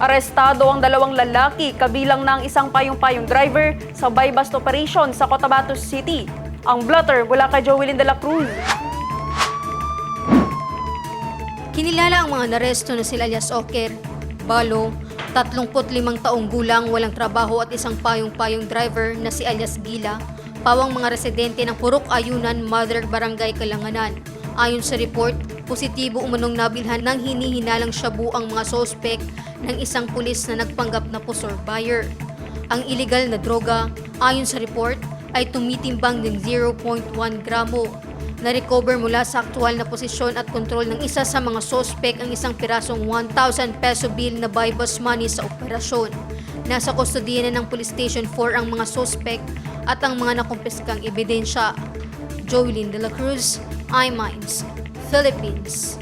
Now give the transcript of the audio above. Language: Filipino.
Arestado ang dalawang lalaki kabilang ng isang payong-payong driver sa buy bust operation sa Cotabato City. Ang blotter mula kay Joelyn de la Cruz. Kinilala ang mga naresto na sila alias Oker, Balo, 35 taong gulang, walang trabaho at isang payong-payong driver na si alias Gila, pawang mga residente ng Purok Ayunan, Mother Barangay Kalanganan. Ayon sa report, positibo umanong nabilhan ng hinihinalang shabu ang mga sospek ng isang pulis na nagpanggap na pusor buyer. Ang illegal na droga, ayon sa report, ay tumitimbang ng 0.1 gramo na-recover mula sa aktual na posisyon at kontrol ng isa sa mga sospek ang isang pirasong 1,000 peso bill na buy bus money sa operasyon. Nasa kustodiya na ng Police Station 4 ang mga sospek at ang mga nakumpiskang ebidensya. Joelyn De La Cruz, iMinds, Philippines.